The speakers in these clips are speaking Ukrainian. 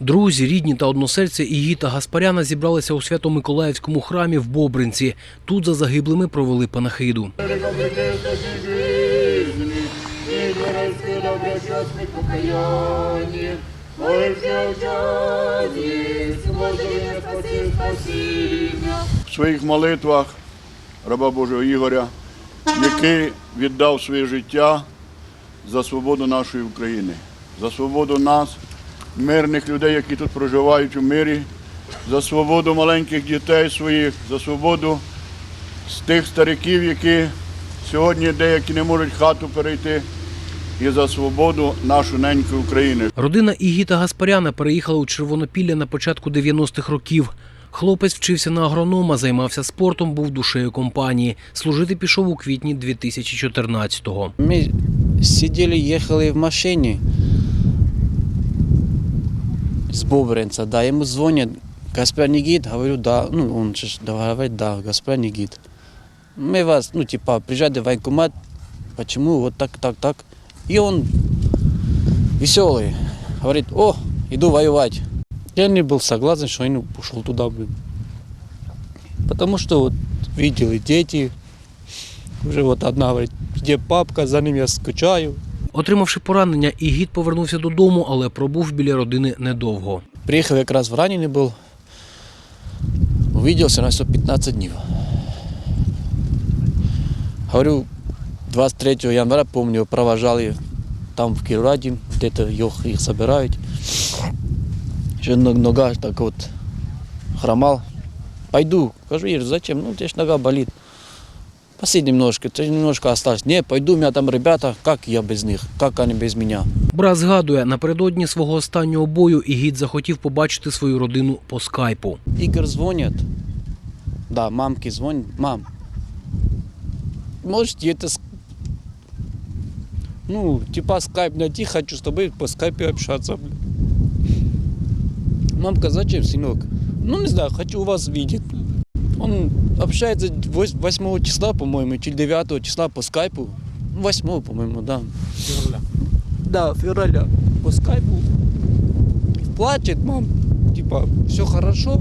Друзі, рідні та односельці Ігіта Гаспаряна зібралися у Свято-Миколаївському храмі в Бобринці. Тут за загиблими провели панахиду. В своїх молитвах раба Божого Ігоря, який віддав своє життя за свободу нашої України, за свободу нас, мирних людей, які тут проживають у мирі, за свободу маленьких дітей своїх, за свободу з тих стариків, які сьогодні деякі не можуть хату перейти, і за свободу нашої ненької України. Родина Ігіта Гаспаряна переїхала у Червонопілля на початку 90-х років. Хлопець вчився на агронома, займався спортом, був душею компанії. Служити пішов у квітні 2014-го. Мы сидели, ехали в машине с Бобринца, да, ему звонят, Гаспар Нигит, говорю, да, ну, он же говорит, да, Гаспар Нигит. Мы вас, ну, типа, приезжайте в военкомат, почему, вот так, так, так. И он веселый, говорит, о, иду воевать. Я не был согласен, что он ушел туда, блин. Потому что вот видели дети, уже вот одна говорит, где папка, за ним я скучаю. Отримавши поранення, Ігіт повернувся додому, але пробув біля родини недовго. Приехал как раз в раненый был. Увиделся на все 15 дней. Говорю, 23 января, помню, провожали там в Кировраді, где-то их, их собирают. Нога так вот хромал. Пойду. Скажу, Ир, зачем? Ну, у тебя ж нога болит. Посидь немножко, ты немножко осталось. Не, пойду, у меня там ребята, как я без них, как они без меня. Брат згадує, напередодні свого останнього бою Ігіт захотів побачити свою родину по скайпу. Игорь звонит. Да, мамки звонит. Мам, можете это... с- Ну, типа скайп найти, хочу с тобой по скайпе общаться. блин». Мамка, зачем, сынок? Ну, не знаю, хочу вас видеть. Он общается 8 числа, по-моему, или 9 числа по скайпу. 8, по-моему, да. Февраля. Да, февраля. По скайпу. Плачет, мам. Типа, все хорошо.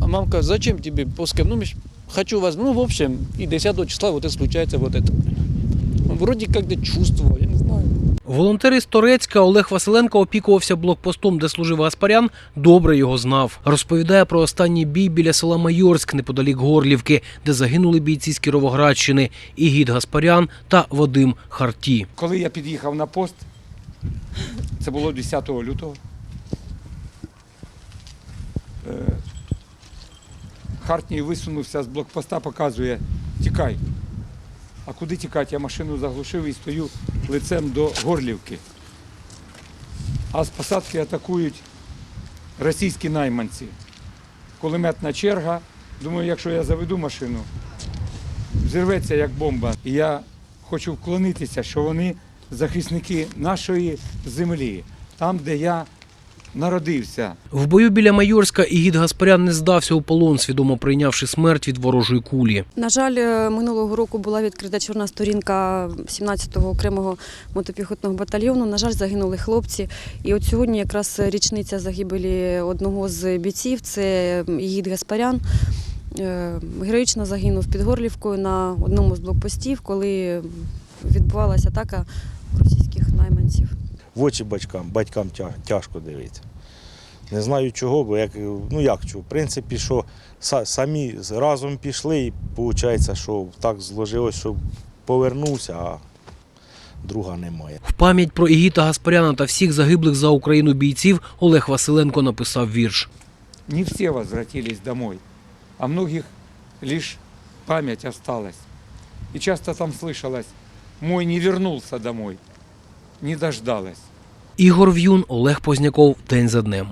А мамка, зачем тебе по скайпу? Ну, хочу вас. Ну, в общем, и 10 числа вот это случается вот это. Вроде как-то чувствовал. Волонтер із Торецька Олег Василенко опікувався блокпостом, де служив Гаспарян, добре його знав. Розповідає про останній бій біля села Майорськ неподалік Горлівки, де загинули бійці з Кіровоградщини Ігіт Гаспарян та Вадим Харті. Коли я під'їхав на пост, це було 10 лютого. е, Хартній висунувся з блокпоста, показує, тікай. А куди тікати? Я машину заглушив і стою лицем до Горлівки. А з посадки атакують російські найманці. Кулеметна черга. Думаю, якщо я заведу машину, зірветься як бомба. І я хочу вклонитися, що вони захисники нашої землі, там, де я народився. В бою біля Майорська Ігіт Гаспарян не здався у полон, свідомо прийнявши смерть від ворожої кулі. На жаль, е, минулого року була відкрита чорна сторінка 17-го окремого мотопіхотного батальйону. На жаль, загинули хлопці. І от сьогодні якраз річниця загибелі одного з бійців це Ігід Гаспарян. Е, Героїчно загинув під Горлівкою на одному з блокпостів, коли відбувалася атака російських найманців. В очі батькам, батькам тяжко дивитися. Не знаю чого, бо як, ну як чого, в принципі, що самі разом пішли, і виходить, що так зложилось, що повернувся, а друга немає. В пам'ять про Ігіта Гаспаряна та всіх загиблих за Україну бійців Олег Василенко написав вірш. Не все возвратились домой, а многих лишь память осталась. И часто там слышалось, мой не вернулся домой, не дождалась. Ігор В'юн, Олег Позняков. День за днем.